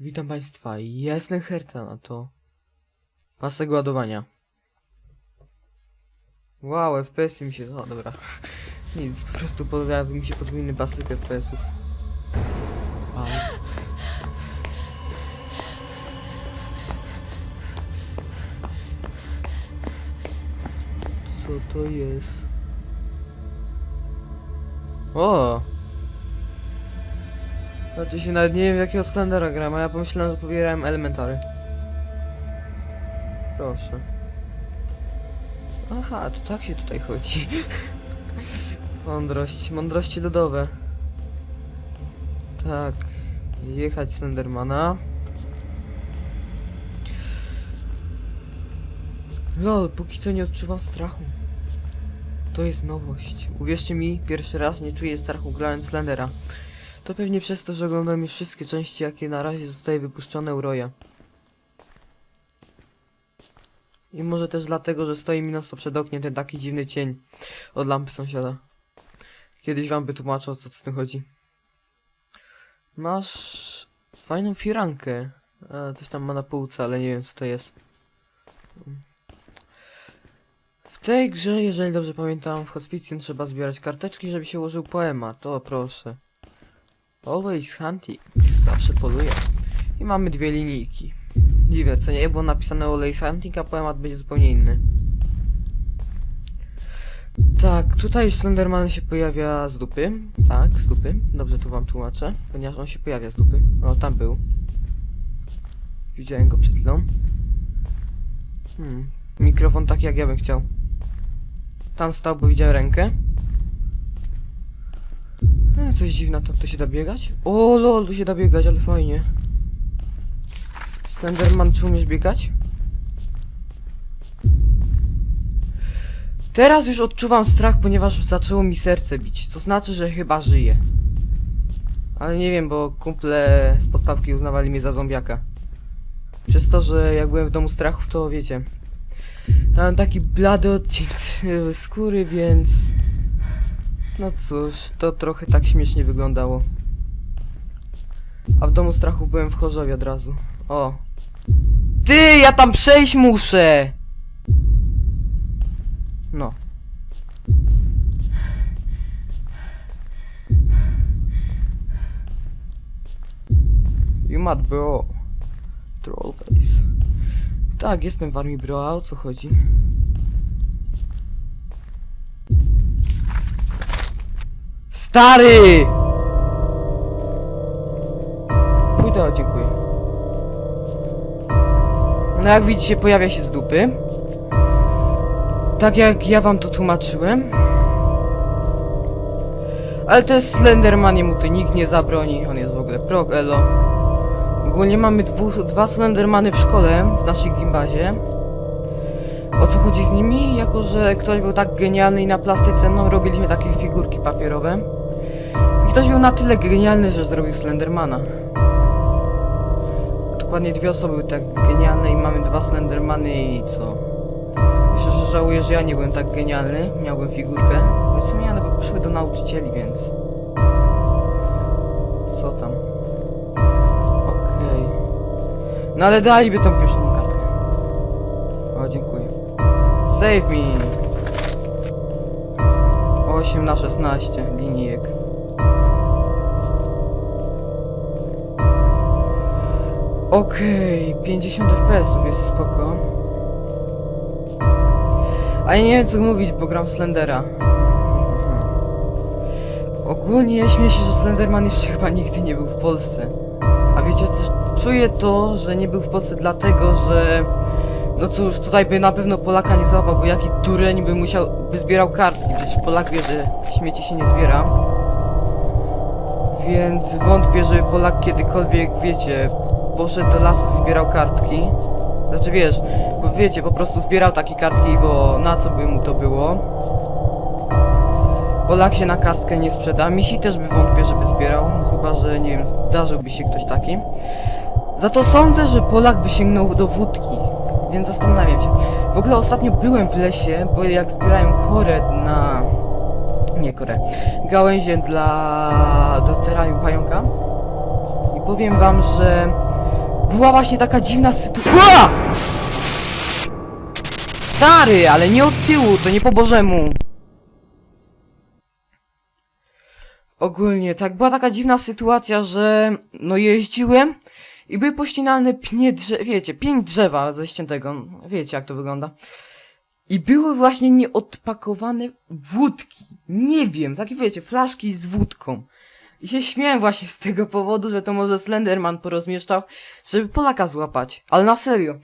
Witam Państwa, ja jestem Herta, na to pasek ładowania. Wow, FPS mi się... O, dobra. Nic, po prostu mi się podwójny pasek FPS-ów. Co to jest? O! Znaczy się nawet nie wiem jakiego Slendera gram, a ja pomyślałem, że pobierałem elementary. Proszę. Aha, to tak się tutaj chodzi. Mądrość, mądrości ludowe. Tak, jechać Slendermana. Lol, póki co nie odczuwam strachu. To jest nowość. Uwierzcie mi, pierwszy raz nie czuję strachu grając Slendera. To pewnie przez to, że oglądam już wszystkie części, jakie na razie zostały wypuszczone u Roya. I może też dlatego, że stoi mi na stop przed oknem ten taki dziwny cień od lampy sąsiada. Kiedyś wam wytłumaczę, o co z tym chodzi. Masz fajną firankę. A, coś tam ma na półce, ale nie wiem co to jest. W tej grze, jeżeli dobrze pamiętam, w hospicjum trzeba zbierać karteczki, żeby się ułożył poemat. To proszę. Always hunting. Zawsze poluję. I mamy dwie linijki. Dziwne, co nie? Było napisane Always hunting, a poemat będzie zupełnie inny. Tak, tutaj Slenderman się pojawia z dupy. Tak, z dupy. Dobrze tu wam tłumaczę. Ponieważ on się pojawia z dupy. O, tam był. Widziałem go przed chwilą. Hmm. Mikrofon taki jak ja bym chciał. Tam stał, bo widziałem rękę. E, coś dziwne, to tu się da biegać? O lol, tu się da biegać, ale fajnie. Slenderman, czy umiesz biegać? Teraz już odczuwam strach, ponieważ zaczęło mi serce bić, co znaczy, że chyba żyję. Ale nie wiem, bo kumple z podstawki uznawali mnie za zombiaka. Przez to, że jak byłem w domu strachów, to wiecie... Mam taki blady odcień skóry, więc... No cóż, to trochę tak śmiesznie wyglądało. A w domu strachu byłem w Chorzowie od razu. O. Ty, ja tam przejść muszę! No. You mad bro. Trollface. Tak, jestem w armii bro, a o co chodzi? Stary! Pójdę, dziękuję. No jak widzicie, pojawia się z dupy. Tak jak ja wam to tłumaczyłem. Ale to jest Slenderman, mu to nikt nie zabroni. On jest w ogóle prog elo. Ogólnie mamy dwóch, dwa Slendermany w szkole, w naszej gimbazie. O co chodzi z nimi? Jako, że ktoś był tak genialny i na plastyce, no robiliśmy takie figurki papierowe. I ktoś był na tyle genialny, że zrobił Slendermana. Dokładnie dwie osoby były tak genialne i mamy dwa Slendermany i co? Że żałuję, że ja nie byłem tak genialny, miałbym figurkę. No w sumie one by poszły do nauczycieli, więc... Co tam? Okej. No ale daliby tą pierwszą Save me! 8 na 16 linijek. Okej, 50 FPS-ów jest spoko. A ja nie wiem co mówić, bo gram Slendera. Ogólnie śmieję się, że Slenderman jeszcze chyba nigdy nie był w Polsce. A wiecie co, czuję to, że nie był w Polsce dlatego, że... No cóż, tutaj by na pewno Polaka nie złapał, bo jaki dureń by musiał, by zbierał kartki. Przecież Polak wie, że śmieci się nie zbiera. Więc wątpię, żeby Polak kiedykolwiek, wiecie, poszedł do lasu zbierał kartki. Znaczy wiesz, bo wiecie, po prostu zbierał takie kartki, bo na co by mu to było? Polak się na kartkę nie sprzeda. Misi też by wątpię, żeby zbierał, no chyba, że nie wiem, zdarzyłby się ktoś taki. Za to sądzę, że Polak by sięgnął do wódki, więc zastanawiam się. W ogóle ostatnio byłem w lesie, bo jak zbierałem korę na... Nie korę. Gałęzie dla... do terrarium pająka. I powiem wam, że była właśnie taka dziwna sytuacja. Stary, ale nie od tyłu, to nie po bożemu. Ogólnie, tak, była taka dziwna sytuacja, że no jeździłem i były pościnane pnie drzew, wiecie, pięć drzewa ze ściętego, wiecie jak to wygląda. I były właśnie nieodpakowane wódki. Nie wiem, takie wiecie, flaszki z wódką. I się śmiałem właśnie z tego powodu, że to może Slenderman porozmieszczał, żeby Polaka złapać. Ale na serio.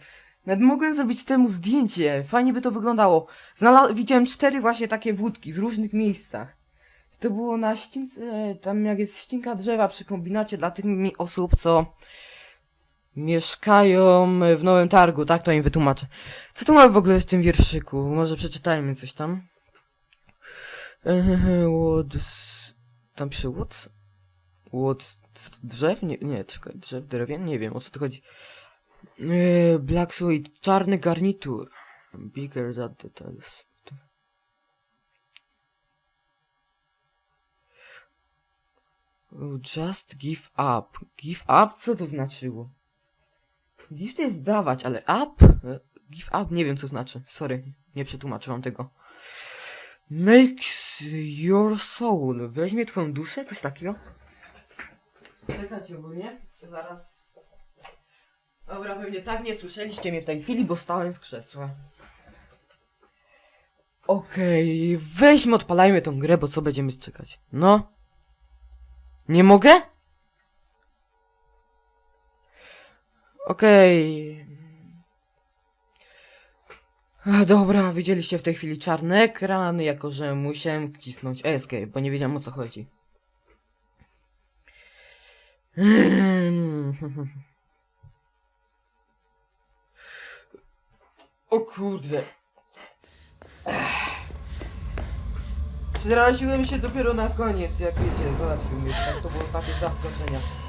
Nawet mogłem zrobić temu zdjęcie, fajnie by to wyglądało. Znala widziałem cztery właśnie takie wódki w różnych miejscach. To było na ścince, tam jak jest ścinka drzewa przy kombinacie dla tych osób, co mieszkają w Nowym Targu, tak to im wytłumaczę. Co tu mamy w ogóle w tym wierszyku? Może przeczytajmy coś tam. Woods... Tam przy Woods? Woods... Drzew? Nie, nie, czekaj, drzew, drewien? Nie wiem, o co tu chodzi. Eee, Black Suite, czarny garnitur. Bigger than details. Just give up. Give up? Co to znaczyło? Give to jest dawać, ale up? Give up? Nie wiem co znaczy. Sorry, nie przetłumaczę wam tego. Makes your soul. Weźmie twoją duszę? Coś takiego? Czekajcie ogólnie. Zaraz... Dobra, pewnie tak nie słyszeliście mnie w tej chwili, bo stałem z krzesła. Okej, weźmy, odpalajmy tą grę, bo co będziemy czekać? No. Nie mogę? Okej. A, Dobra, widzieliście w tej chwili czarny ekran, jako że musiałem wcisnąć escape, bo nie wiedziałem o co chodzi. O kurde. Przeraziłem się dopiero na koniec, jak wiecie, załatwił mnie. Tak, to było takie zaskoczenia.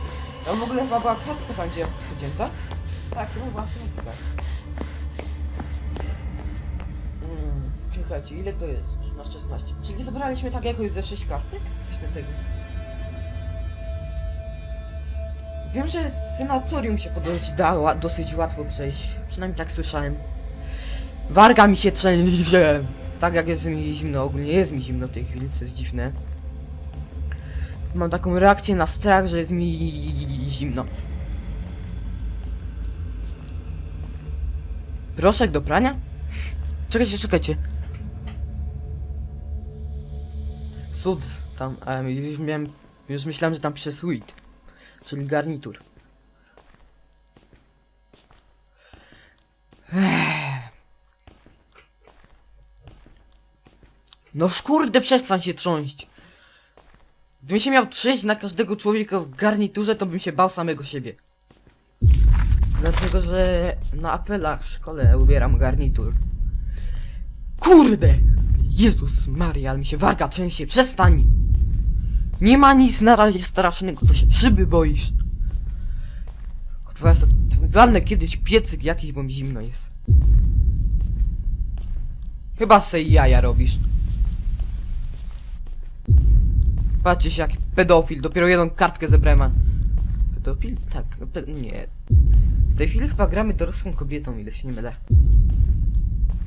A w ogóle chyba była kartka tam, gdzie chodziłem, tak? Tak, to była kartka. Mm, czekajcie, ile to jest? Na 16. Czyli zebraliśmy tak jakoś ze 6 kartek? Coś na tego jest. Wiem, że senatorium się podość da ła- dosyć łatwo przejść. Przynajmniej tak słyszałem. Warga mi się trzęsie. Tak jak jest mi zimno, ogólnie jest mi zimno w tej chwili, co jest dziwne. Mam taką reakcję na strach, że jest mi zimno. Proszek do prania? Czekajcie, czekajcie. Sud tam, a już miałem, już myślałem, że tam pisze suite, czyli garnitur. No kurde, przestań się trząść. Gdybym się miał trzeć na każdego człowieka w garniturze, to bym się bał samego siebie. Dlatego, że na apelach w szkole ubieram garnitur. Kurde! Jezus Maria, ale mi się warga trzęsie, przestań! Nie ma nic na razie strasznego, co się szyby boisz. Kurwa, ja sobie walnę kiedyś piecyk jakiś, bo mi zimno jest. Chyba se jaja robisz. Patrzcie się, jaki pedofil, dopiero jedną kartkę zebrałem. Pedofil? Tak, pe nie. W tej chwili chyba gramy dorosłą kobietą, ile się nie mylę.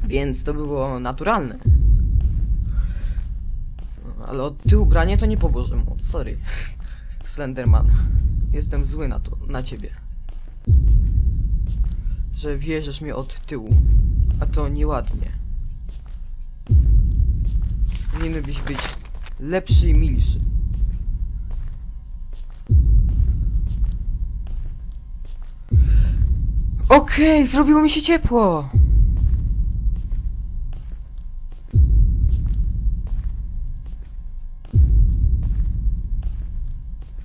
Więc to było naturalne. Ale od tyłu branie to nie po Bożemu, sorry. Slenderman. Jestem zły na to, na ciebie. Że wierzysz mi od tyłu. A to nieładnie. Powinieneś być lepszy i milszy. Okej, zrobiło mi się ciepło.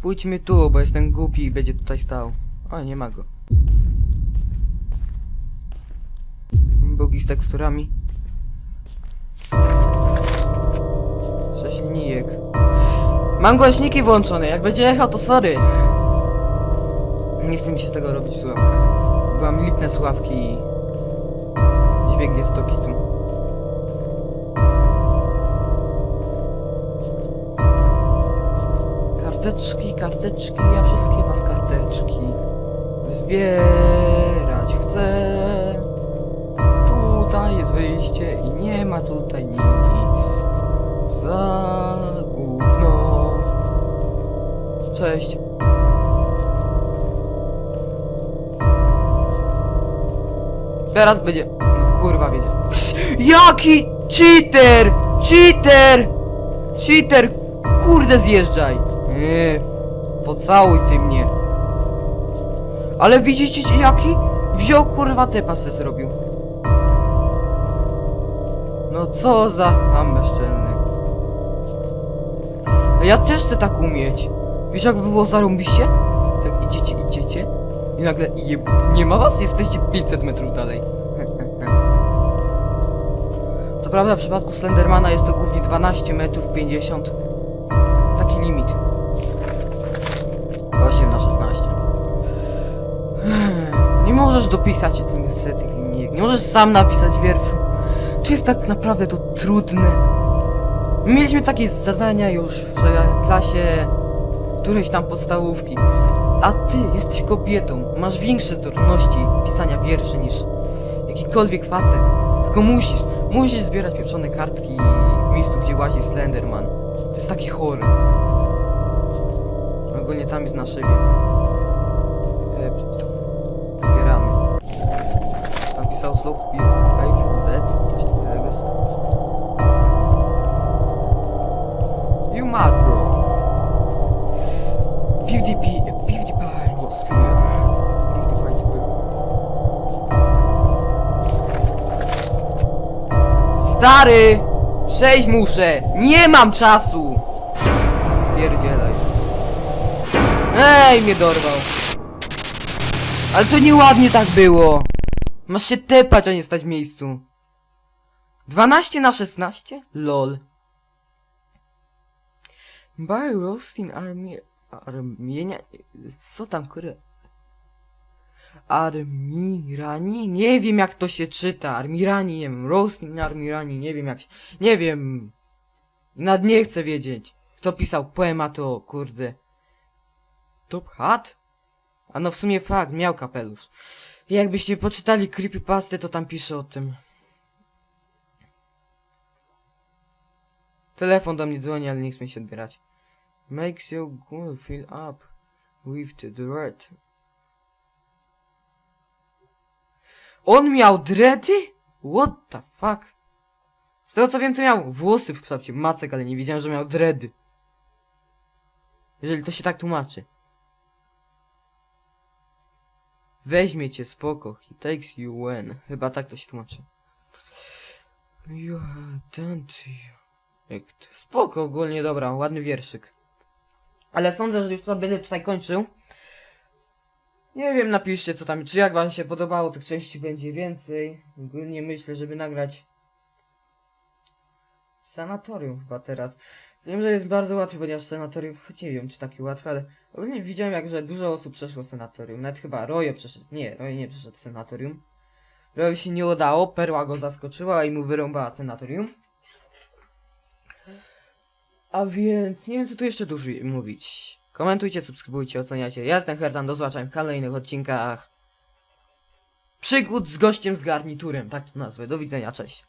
Pójdźmy tu, bo jestem głupi i będzie tutaj stał. O, nie ma go. Bugi z teksturami. Linijek. Mam głośniki włączone, jak będzie echo to sorry. Nie chce mi się tego robić słuchawka. Byłam lipne słuchawki i... Dźwięk jest do kitu. Karteczki, karteczki, ja wszystkie was karteczki. zbierać chcę. Tutaj jest wyjście i nie ma tutaj nic. Za gówno. Cześć. Teraz będzie. Kurwa wiedzie. Jaki cheater! Cheater! Cheater! Kurde zjeżdżaj! Nie, pocałuj ty mnie. Ale widzicie jaki? Wziął kurwa typa se zrobił. No co za ham bezczelny. Ja też chcę tak umieć. Wiesz jak było zarąbiście? Tak idziecie, idziecie i nagle jebut. Nie ma was? Jesteście 500 metrów dalej. Co prawda w przypadku Slendermana jest to głównie 12 metrów 50. Taki limit. 8 na 16. Nie możesz dopisać tych linijek. Nie możesz sam napisać wierszu. Czy jest tak naprawdę to trudne? Mieliśmy takie zadania już w klasie którejś tam podstawówki. A ty jesteś kobietą. Masz większe zdolności pisania wierszy niż jakikolwiek facet. Tylko musisz, musisz zbierać pieprzone kartki w miejscu, gdzie łazi Slenderman. To jest taki chory. Ogólnie tam jest na szybie. E. Zbieramy. Tam pisał slow Stary! Przejść muszę! Nie mam czasu! Spierdzielaj. Ej, mnie dorwał. Ale to nieładnie tak było. Masz się tepać, a nie stać w miejscu. 12 na 16? LOL. By roasting army... Armienia... Co tam, kurde? Armirani? Nie wiem jak to się czyta. Armirani, nie wiem. Roasting Armirani, nie wiem jak się... Nie wiem. Nad nie chcę wiedzieć. Kto pisał poema to, kurde... Top Hat? A no w sumie fakt, miał kapelusz. Jakbyście poczytali creepypasty, to tam pisze o tym. Telefon do mnie dzwoni, ale nie chce mi się odbierać. Makes you good feel up with the dread. On miał dready? What the fuck? Z tego co wiem, to miał włosy w kształcie macek, ale nie wiedziałem, że miał dready. Jeżeli to się tak tłumaczy. Weźmie cię spoko, he takes you when. Chyba tak to się tłumaczy. You to you. Spoko, ogólnie dobra, ładny wierszyk. Ale sądzę, że już to będę tutaj kończył. Nie wiem, napiszcie co tam, czy jak wam się podobało, tych części będzie więcej. Ogólnie myślę, żeby nagrać sanatorium chyba teraz. Wiem, że jest bardzo łatwe, ponieważ sanatorium, choć nie wiem, czy takie łatwe, ale ogólnie widziałem, jak że dużo osób przeszło sanatorium. Nawet chyba Rojo przeszedł. Nie, Rojo nie przeszedł sanatorium. Rojo się nie udało, Perła go zaskoczyła i mu wyrąbała sanatorium. A więc nie wiem co tu jeszcze dużo mówić. Komentujcie, subskrybujcie, oceniajcie. Ja jestem Hertan, do zobaczenia w kolejnych odcinkach. Przygód z gościem z garniturem, tak to nazwę. Do widzenia, cześć.